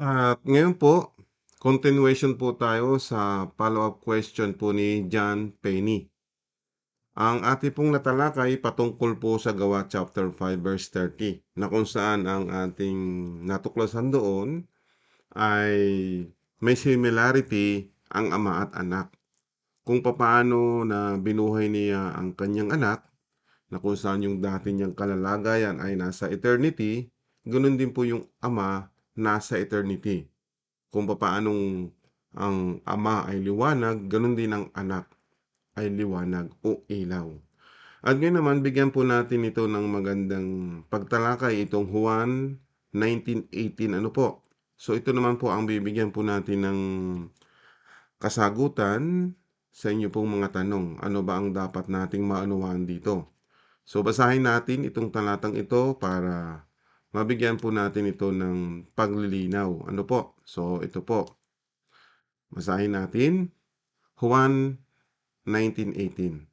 At ngayon po, continuation po tayo sa follow-up question po ni John Penny. Ang ating pong natalakay patungkol po sa Gawa chapter 5 verse 30 na kung saan ang ating natuklasan doon ay may similarity ang ama at anak. Kung papaano na binuhay niya ang kanyang anak na kung saan yung dati niyang kalalagayan ay nasa eternity, ganoon din po yung ama nasa eternity. Kung papaanong ang ama ay liwanag, ganoon din ang anak ay liwanag o ilaw. At ngayon naman, bigyan po natin ito ng magandang pagtalakay itong Juan 19:18 ano po. So ito naman po ang bibigyan po natin ng kasagutan sa inyo pong mga tanong. Ano ba ang dapat nating maunawaan dito? So basahin natin itong talatang ito para mabigyan po natin ito ng paglilinaw. Ano po? So ito po. Basahin natin. Juan 19:18.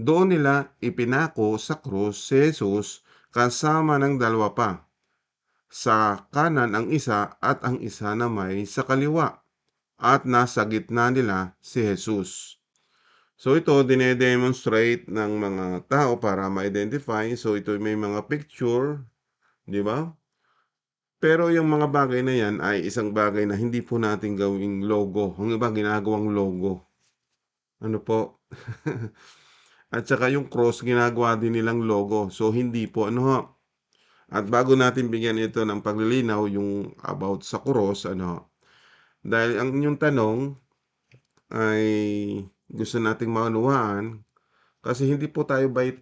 Doon nila ipinako sa krus si Jesus kasama ng dalawa pa. Sa kanan ang isa at ang isa na may sa kaliwa. At nasa gitna nila si Jesus. So ito dinedemonstrate ng mga tao para ma-identify. So ito may mga picture, di ba? Pero yung mga bagay na yan ay isang bagay na hindi po natin gawing logo. Ang iba ginagawang logo. Ano po? At saka yung cross ginagawa din nilang logo. So hindi po ano ho. At bago natin bigyan ito ng paglilinaw yung about sa cross ano. Dahil ang inyong tanong ay gusto nating maunawaan kasi hindi po tayo by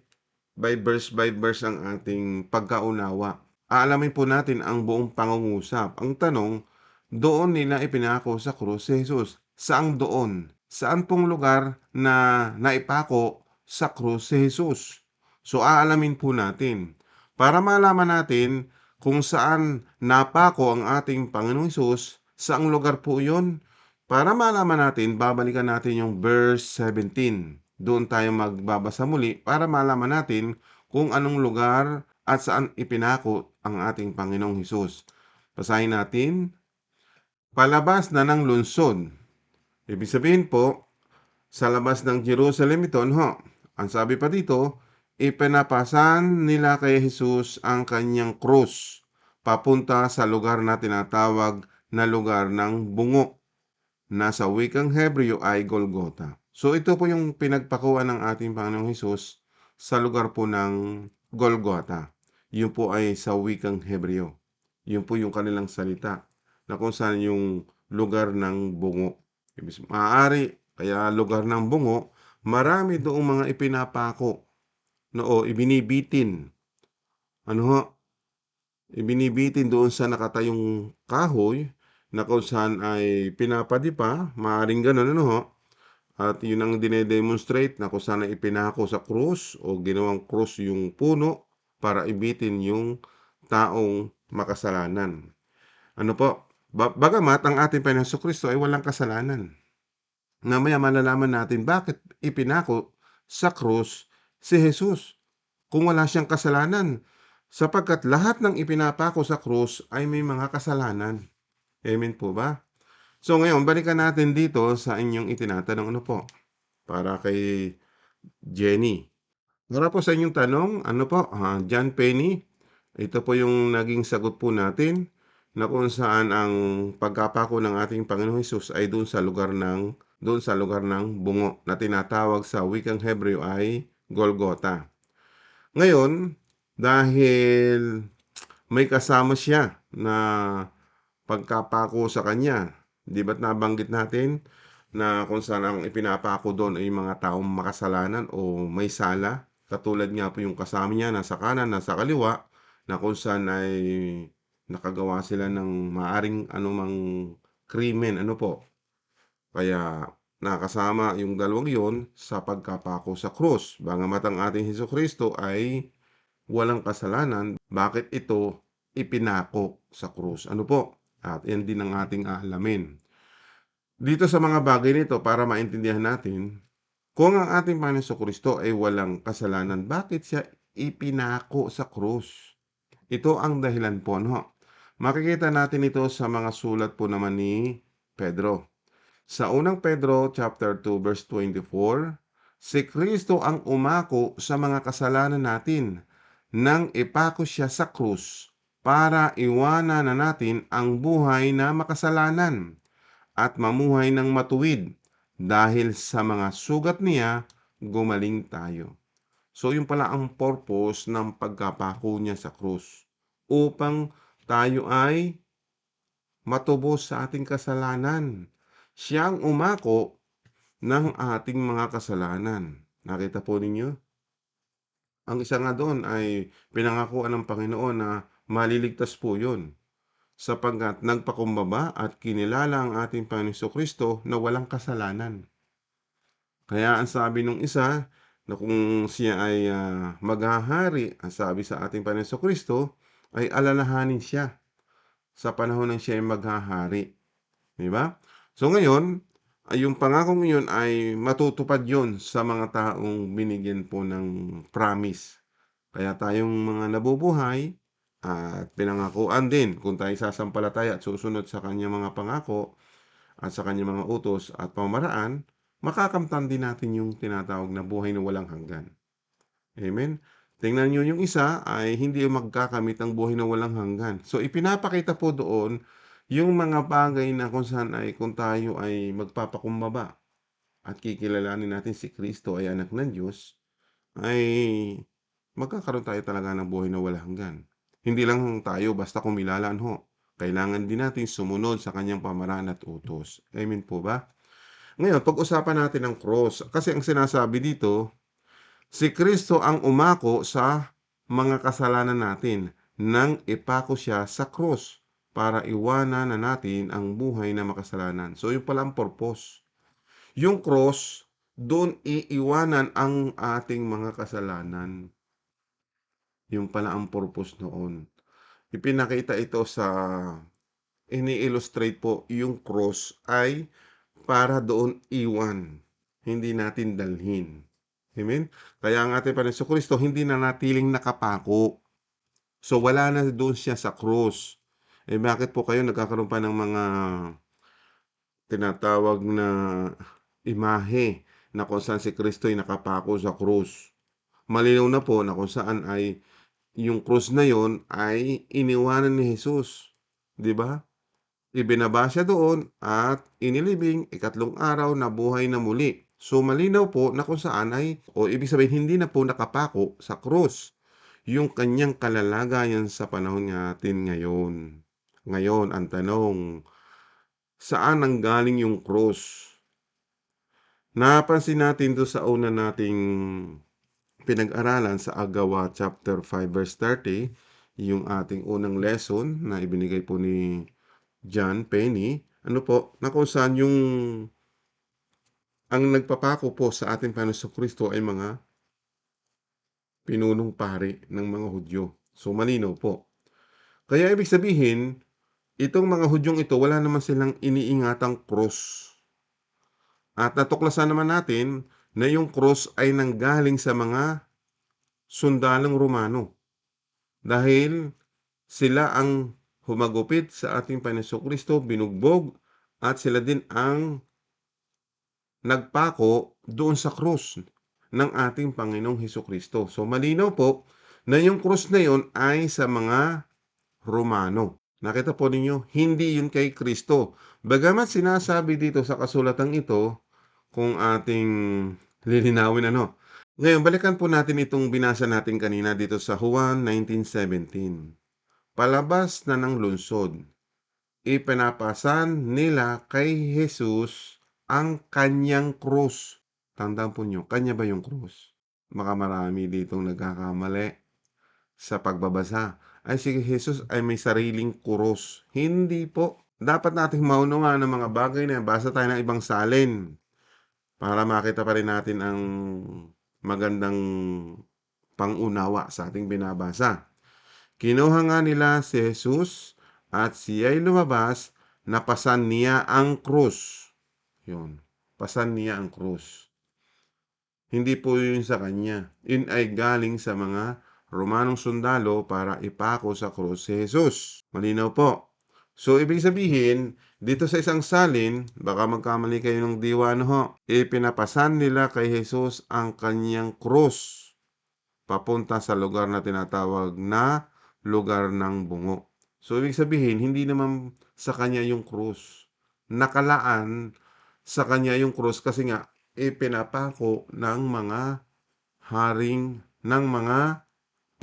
by verse by verse ang ating pagkaunawa. Aalamin po natin ang buong pangungusap. Ang tanong, doon nila ipinako sa krus si Jesus. Saang doon? Saan pong lugar na naipako sa krus si Jesus? So aalamin po natin. Para malaman natin kung saan napako ang ating Panginoong Hesus, saang lugar po yun? Para malaman natin, babalikan natin yung verse 17. Doon tayo magbabasa muli para malaman natin kung anong lugar at saan ipinako ang ating Panginoong Hesus. Basahin natin. Palabas na ng lungsod. Ibig sabihin po, sa labas ng Jerusalem ito, ho, ang sabi pa dito, ipinapasan nila kay Jesus ang kanyang krus papunta sa lugar na tinatawag na lugar ng bungo na sa wikang Hebreo ay Golgota. So ito po yung pinagpakuan ng ating Panginoong Hesus sa lugar po ng Golgota. Yun po ay sa wikang Hebreo. Yun po yung kanilang salita na kung saan yung lugar ng bungo. Maaari, kaya lugar ng bungo, marami doong mga ipinapako no, o ibinibitin. Ano ho? Ibinibitin doon sa nakatayong kahoy na kung saan ay pinapadipa, maaaring ganun, ano ho? At yun ang dinedemonstrate na kung saan ay ipinako sa krus o ginawang krus yung puno para ibitin yung taong makasalanan. Ano po? Bagamat ang ating Panginoon Kristo ay walang kasalanan. Namaya malalaman natin bakit ipinako sa krus si Jesus kung wala siyang kasalanan sapagkat lahat ng ipinapako sa krus ay may mga kasalanan. Amen po ba? So ngayon, balikan natin dito sa inyong itinatanong ano po para kay Jenny. Para po sa inyong tanong, ano po, uh, John Penny, ito po yung naging sagot po natin na kung saan ang pagkapako ng ating Panginoong Hesus ay doon sa lugar ng doon sa lugar ng bungo na tinatawag sa wikang Hebreo ay Golgota. Ngayon, dahil may kasama siya na pagkapako sa kanya, di ba't nabanggit natin na kung saan ang ipinapako doon ay mga taong makasalanan o may sala, katulad nga po yung kasama niya nasa kanan, nasa kaliwa, na kung saan ay nakagawa sila ng maaring anumang krimen, ano po, kaya nakasama yung dalawang yon sa pagkapako sa krus. Bangamat ang ating Heso Kristo ay walang kasalanan, bakit ito ipinako sa krus? Ano po? At yan din ang ating aalamin. Dito sa mga bagay nito, para maintindihan natin, kung ang ating Panginoon Kristo ay walang kasalanan, bakit siya ipinako sa krus? Ito ang dahilan po, no? Makikita natin ito sa mga sulat po naman ni Pedro. Sa unang Pedro chapter 2 verse 24, si Kristo ang umako sa mga kasalanan natin nang ipako siya sa krus para iwanan na natin ang buhay na makasalanan at mamuhay ng matuwid dahil sa mga sugat niya gumaling tayo. So yun pala ang purpose ng pagkapako niya sa krus upang tayo ay matubos sa ating kasalanan. Siya ang umako ng ating mga kasalanan. Nakita po ninyo? Ang isa nga doon ay pinangakuan ng Panginoon na maliligtas po yun sapagkat nagpakumbaba at kinilala ang ating Panginoon Kristo na walang kasalanan. Kaya ang sabi nung isa na kung siya ay uh, maghahari, ang sabi sa ating Panginoon Kristo, ay alalahanin siya sa panahon ng siya ay maghahari. Di ba? So ngayon, ay yung pangakong yun ay matutupad yun sa mga taong binigyan po ng promise. Kaya tayong mga nabubuhay at pinangakuan din kung tayo sasampalataya at susunod sa kanyang mga pangako at sa kanyang mga utos at pamaraan, makakamtan din natin yung tinatawag na buhay na walang hanggan. Amen? Tingnan nyo yung isa ay hindi magkakamit ang buhay na walang hanggan. So ipinapakita po doon yung mga bagay na kung saan ay kung tayo ay magpapakumbaba at kikilalanin natin si Kristo ay anak ng Diyos, ay magkakaroon tayo talaga ng buhay na walang hanggan. Hindi lang tayo basta kumilalaan ho. Kailangan din natin sumunod sa kanyang pamaraan at utos. Amen po ba? Ngayon, pag-usapan natin ang cross. Kasi ang sinasabi dito, si Kristo ang umako sa mga kasalanan natin nang ipako siya sa cross para iwanan na natin ang buhay na makasalanan. So, yung pala ang purpose. Yung cross, doon iiwanan ang ating mga kasalanan. Yung pala ang purpose noon. Ipinakita ito sa ini-illustrate po yung cross ay para doon iwan. Hindi natin dalhin. Amen? Kaya ang ating Panginoon Kristo hindi na natiling nakapako. So wala na doon siya sa cross. Eh bakit po kayo nagkakaroon pa ng mga tinatawag na imahe na kung saan si Kristo ay nakapako sa krus? Malinaw na po na kung saan ay yung krus na yon ay iniwanan ni Jesus. Di ba? Ibinaba siya doon at inilibing ikatlong araw na buhay na muli. So malinaw po na kung saan ay, o ibig sabihin hindi na po nakapako sa krus yung kanyang kalalagayan sa panahon natin ngayon. Ngayon, ang tanong, saan ang galing yung cross? Napansin natin to sa una nating pinag-aralan sa Agawa chapter 5 verse 30, yung ating unang lesson na ibinigay po ni John Penny. Ano po, na kung saan yung ang nagpapako po sa ating Panginoon Kristo ay mga pinunong pari ng mga Hudyo. So malinaw po. Kaya ibig sabihin, Itong mga Hudyong ito, wala naman silang iniingatang krus. At natuklasan naman natin na yung krus ay nanggaling sa mga sundalong Romano. Dahil sila ang humagupit sa ating Panginoon Kristo, binugbog, at sila din ang nagpako doon sa krus ng ating Panginoong Heso Kristo. So malinaw po na yung krus na yon ay sa mga Romano. Nakita po ninyo, hindi yun kay Kristo. Bagamat sinasabi dito sa kasulatan ito, kung ating lilinawin ano. Ngayon, balikan po natin itong binasa natin kanina dito sa Juan 19.17. Palabas na ng lungsod, ipinapasan nila kay Jesus ang kanyang krus. Tandaan po nyo, kanya ba yung krus? Maka marami ditong nagkakamali sa pagbabasa ay si Jesus ay may sariling kuros. Hindi po. Dapat nating maunawaan ng mga bagay na. Basa tayo ng ibang salin para makita pa rin natin ang magandang pangunawa sa ating binabasa. Kinuha nga nila si Jesus at siya ay lumabas na pasan niya ang krus. Yun. Pasan niya ang krus. Hindi po yun sa kanya. Yun ay galing sa mga Romanong sundalo para ipako sa krus si Jesus. Malinaw po. So, ibig sabihin, dito sa isang salin, baka magkamali kayo ng diwa no ho, ipinapasan nila kay Jesus ang kanyang krus papunta sa lugar na tinatawag na lugar ng bungo. So, ibig sabihin, hindi naman sa kanya yung krus. Nakalaan sa kanya yung krus kasi nga, ipinapako ng mga haring, ng mga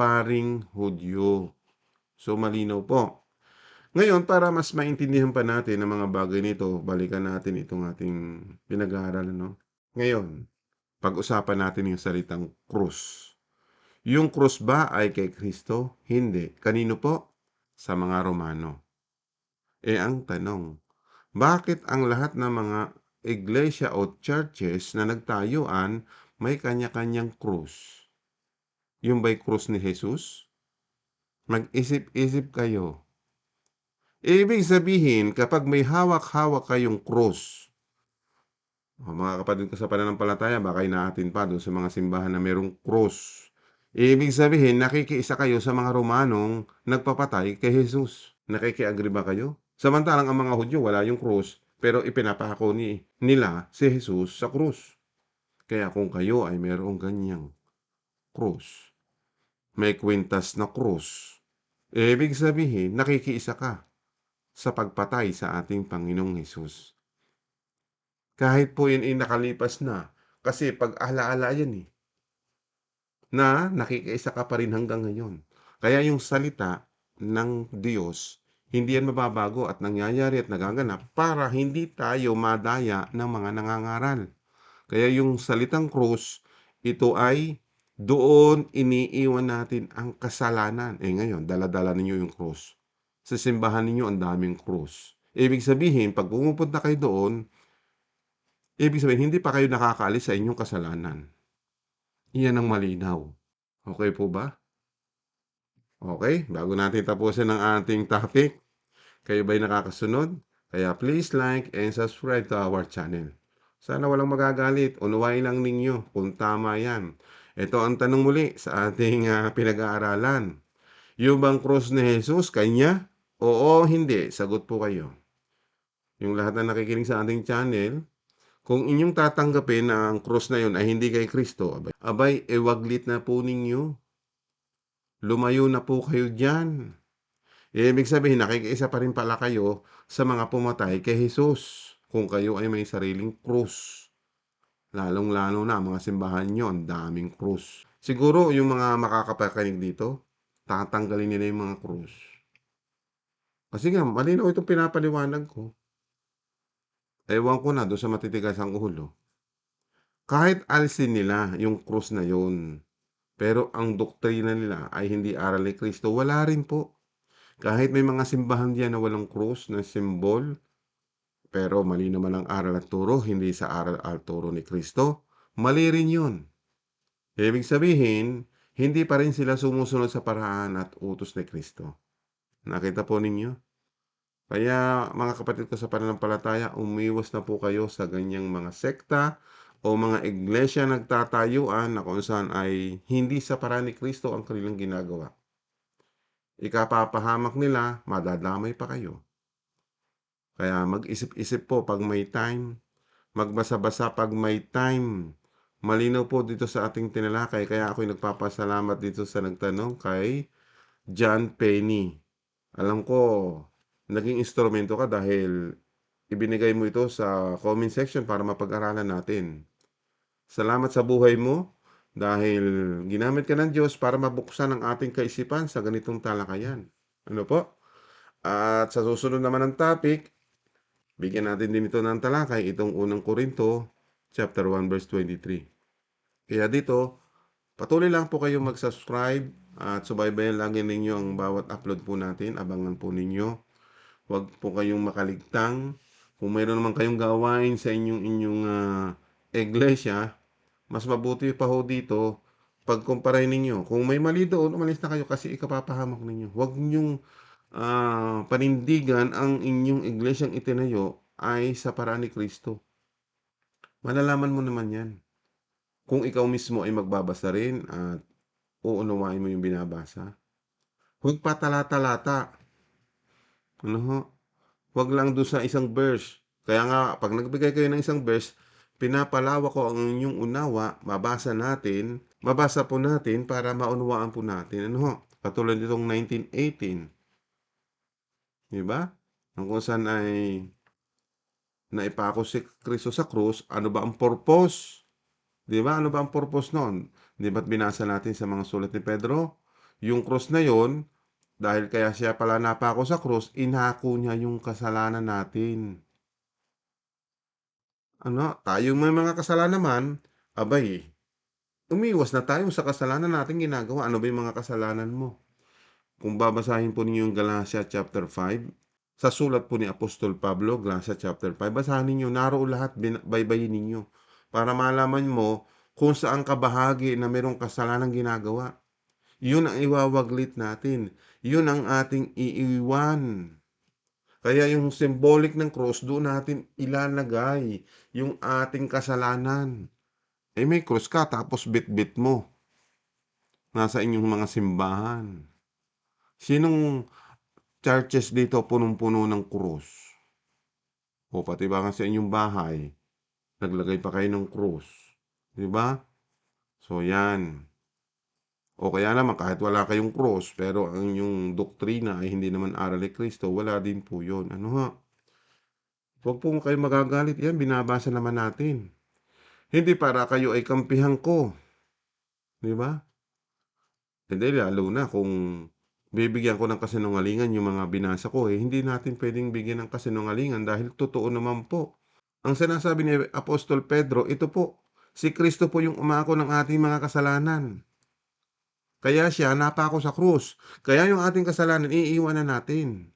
paring Hudyo. So, malinaw po. Ngayon, para mas maintindihan pa natin ang mga bagay nito, balikan natin itong ating pinag-aaralan. No? Ngayon, pag-usapan natin yung salitang krus. Yung krus ba ay kay Kristo? Hindi. Kanino po? Sa mga Romano. Eh ang tanong, bakit ang lahat ng mga iglesia o churches na nagtayuan may kanya-kanyang krus? Yung ba'y krus ni Jesus? Mag-isip-isip kayo. Ibig sabihin, kapag may hawak-hawak kayong krus, o mga kapatid ko sa pananampalataya, baka inaatin pa doon sa mga simbahan na merong krus. Ibig sabihin, nakikiisa kayo sa mga Romanong nagpapatay kay Jesus. Nakikiagri ba kayo? Samantalang ang mga Hudyo wala yung krus, pero ipinapako ni, nila si Jesus sa krus. Kaya kung kayo ay merong ganyang krus, may kwintas na krus, ibig sabihin, nakikiisa ka sa pagpatay sa ating Panginoong Hesus. Kahit po yun ay nakalipas na, kasi pag-alaala yan eh, na nakikiisa ka pa rin hanggang ngayon. Kaya yung salita ng Diyos, hindi yan mababago at nangyayari at nagaganap para hindi tayo madaya ng mga nangangaral. Kaya yung salitang krus, ito ay doon iniiwan natin ang kasalanan. Eh ngayon, daladala ninyo yung krus. Sa simbahan ninyo, ang daming krus. Ibig sabihin, pag pumupunta kayo doon, ibig sabihin, hindi pa kayo nakakaalis sa inyong kasalanan. Iyan ang malinaw. Okay po ba? Okay, bago natin tapusin ang ating topic, kayo ba'y nakakasunod? Kaya please like and subscribe to our channel. Sana walang magagalit. Unawain lang ninyo kung tama yan. Ito ang tanong muli sa ating uh, pinag-aaralan. Yung bang krus ni Jesus, kanya? Oo, hindi. Sagot po kayo. Yung lahat na nakikinig sa ating channel, kung inyong tatanggapin na ang krus na yun ay hindi kay Kristo, abay, abay ewaglit na po ninyo. Lumayo na po kayo dyan. Ibig sabihin, nakikiisa pa rin pala kayo sa mga pumatay kay Jesus kung kayo ay may sariling krus. Lalong-lalo na mga simbahan nyo, ang daming krus. Siguro yung mga makakapakinig dito, tatanggalin nila yung mga krus. Kasi nga, malinaw itong pinapaliwanag ko. Ewan ko na doon sa matitigas ang ulo. Kahit alisin nila yung krus na yun, pero ang doktrina nila ay hindi aral ni Kristo, wala rin po. Kahit may mga simbahan diyan na walang krus na simbol, pero mali naman ang aral at turo, hindi sa aral at turo ni Kristo, mali rin yun. Ibig sabihin, hindi pa rin sila sumusunod sa paraan at utos ni Kristo. Nakita po ninyo? Kaya mga kapatid ko sa pananampalataya, umiwas na po kayo sa ganyang mga sekta o mga iglesia nagtatayuan na kung saan ay hindi sa paraan ni Kristo ang kanilang ginagawa. Ikapapahamak nila, madadamay pa kayo. Kaya mag-isip-isip po pag may time, magbasa-basa pag may time. Malinaw po dito sa ating tinalakay, kaya ako'y nagpapasalamat dito sa nagtanong kay John Penny. Alam ko, naging instrumento ka dahil ibinigay mo ito sa comment section para mapag-aralan natin. Salamat sa buhay mo dahil ginamit ka ng Diyos para mabuksan ang ating kaisipan sa ganitong talakayan. Ano po? At sa susunod naman ng topic, bigyan natin din ito ng talakay, itong unang Korinto, chapter 1, verse 23. Kaya dito, patuloy lang po kayong mag-subscribe at subaybayan lagi ninyo ang bawat upload po natin. Abangan po ninyo. Huwag po kayong makaligtang. Kung mayroon naman kayong gawain sa inyong inyong uh, iglesia, mas mabuti pa ho dito pagkumpara ninyo. Kung may mali doon, umalis na kayo kasi ikapapahamak ninyo. Huwag ninyong uh, panindigan ang inyong iglesyang itinayo ay sa paraan ni Kristo. Malalaman mo naman yan. Kung ikaw mismo ay magbabasa rin at uunawain mo yung binabasa. Huwag pa tala-talata. Ano ho, huwag lang dun sa isang verse. Kaya nga 'pag nagbigay kayo ng isang verse, pinapalawak ko ang inyong unawa, mabasa natin mabasa po natin para maunawaan po natin, ano ho, katulad nitong 19:18. 'Di ba? Ang kung saan ay naipako si Kristo sa krus, ano ba ang purpose? 'Di ba, ano ba ang purpose nun? 'Di ba't binasa natin sa mga sulat ni Pedro? Yung krus na yun, dahil kaya siya pala napako sa krus, inako niya yung kasalanan natin. Ano, tayong may mga kasalanan naman, abay, umiwas na tayo sa kasalanan nating ginagawa. Ano ba yung mga kasalanan mo? Kung babasahin po ninyo yung Galatia chapter 5, sa sulat po ni Apostol Pablo, Galatia chapter 5, basahin ninyo, naroon lahat, baybayin ninyo, para malaman mo kung saan ka na mayroong kasalanan ginagawa. Yun ang iwawaglit natin. Yun ang ating iiwan. Kaya yung symbolic ng cross, doon natin ilalagay yung ating kasalanan. Eh may cross ka, tapos bit-bit mo. Nasa inyong mga simbahan. Sinong churches dito punong-puno ng krus? O pati ba sa inyong bahay, naglagay pa kayo ng krus. Di ba? So yan. O kaya naman kahit wala kayong cross, pero ang inyong doktrina ay hindi naman aral ni Kristo, wala din po yun. Ano ha? Huwag po kayo magagalit. Yan, binabasa naman natin. Hindi para kayo ay kampihan ko. Di ba? Hindi, lalo na kung bibigyan ko ng kasinungalingan yung mga binasa ko, eh, hindi natin pwedeng bigyan ng kasinungalingan dahil totoo naman po. Ang sinasabi ni Apostol Pedro, ito po, si Kristo po yung umako ng ating mga kasalanan. Kaya siya napako sa krus. Kaya yung ating kasalanan, iiwanan natin.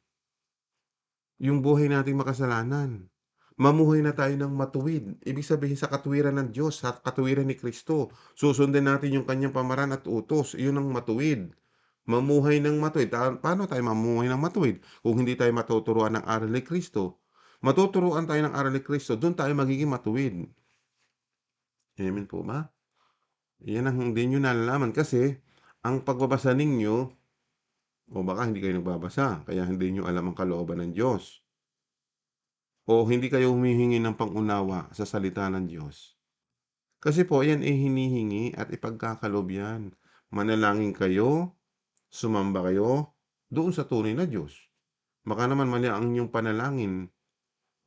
Yung buhay nating makasalanan. Mamuhay na tayo ng matuwid. Ibig sabihin sa katuwiran ng Diyos, sa katuwiran ni Kristo. Susundin natin yung kanyang pamaran at utos. Iyon ang matuwid. Mamuhay ng matuwid. Paano tayo mamuhay ng matuwid? Kung hindi tayo matuturuan ng aral ni Kristo. Matuturuan tayo ng aral ni Kristo, doon tayo magiging matuwid. Amen po ba? Yan ang hindi nyo nalalaman kasi ang pagbabasa ninyo, o baka hindi kayo nagbabasa, kaya hindi nyo alam ang kalooban ng Diyos. O hindi kayo humihingi ng pangunawa sa salita ng Diyos. Kasi po, yan ay hinihingi at ipagkakalob yan. Manalangin kayo, sumamba kayo, doon sa tunay na Diyos. Baka naman mali ang inyong panalangin,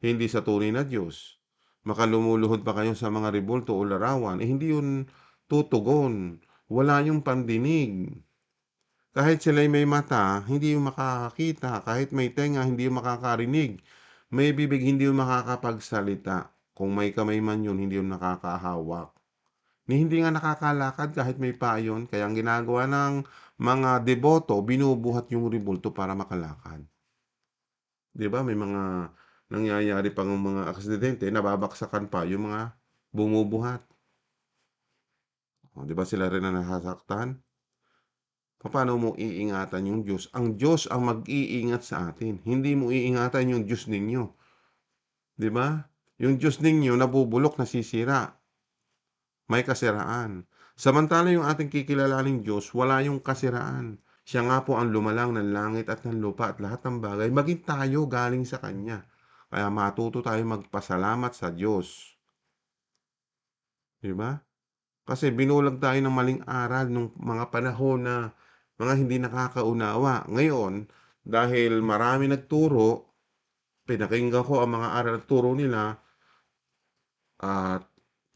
hindi sa tunay na Diyos. Baka lumuluhod pa kayo sa mga ribulto o larawan, eh hindi yun tutugon. Wala yung pandinig. Kahit sila'y may mata, hindi yung makakakita. Kahit may tenga, hindi yung makakarinig. May bibig, hindi yung makakapagsalita. Kung may kamay man yun, hindi yung nakakahawak. Ni hindi nga nakakalakad kahit may paa yun. Kaya ang ginagawa ng mga deboto, binubuhat yung ribulto para makalakad. 'Di ba may mga nangyayari pang mga aksidente, nababaksakan pa yung mga bumubuhat. O, 'di ba sila rin ang nasasaktan? Paano mo iingatan yung Diyos? Ang Diyos ang mag-iingat sa atin. Hindi mo iingatan yung Diyos ninyo. 'Di ba? Yung Diyos ninyo nabubulok, nasisira. May kasiraan. Samantala yung ating kikilalaning Diyos, wala yung kasiraan. Siya nga po ang lumalang ng langit at ng lupa at lahat ng bagay. Maging tayo galing sa Kanya. Kaya matuto tayo magpasalamat sa Diyos. Di ba? Kasi binulag tayo ng maling aral nung mga panahon na mga hindi nakakaunawa. Ngayon, dahil marami nagturo, pinakinggan ko ang mga aral at turo nila at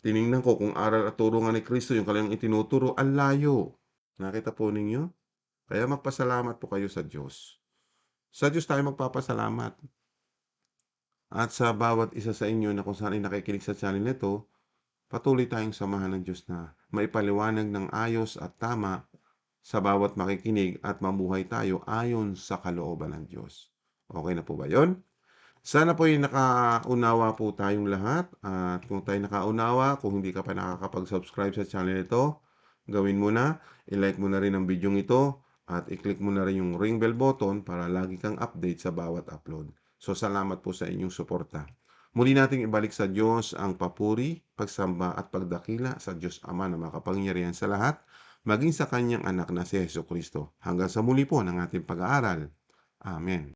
tiningnan ko kung aral at turo nga ni Kristo yung kanilang itinuturo, ang layo. Nakita po ninyo? Kaya magpasalamat po kayo sa Diyos. Sa Diyos tayo magpapasalamat. At sa bawat isa sa inyo na kung saan ay nakikinig sa channel nito, patuloy tayong samahan ng Diyos na maipaliwanag ng ayos at tama sa bawat makikinig at mamuhay tayo ayon sa kalooban ng Diyos. Okay na po ba yon? Sana po ay nakaunawa po tayong lahat at kung tayo nakaunawa, kung hindi ka pa nakakapag-subscribe sa channel nito, gawin mo na, i-like mo na rin ang video ito at i-click mo na rin yung ring bell button para lagi kang update sa bawat upload. So salamat po sa inyong suporta. Muli nating ibalik sa Diyos ang papuri, pagsamba at pagdakila sa Diyos Ama na makapangyarihan sa lahat, maging sa kanyang anak na si Jesucristo. Hanggang sa muli po ng ating pag-aaral. Amen.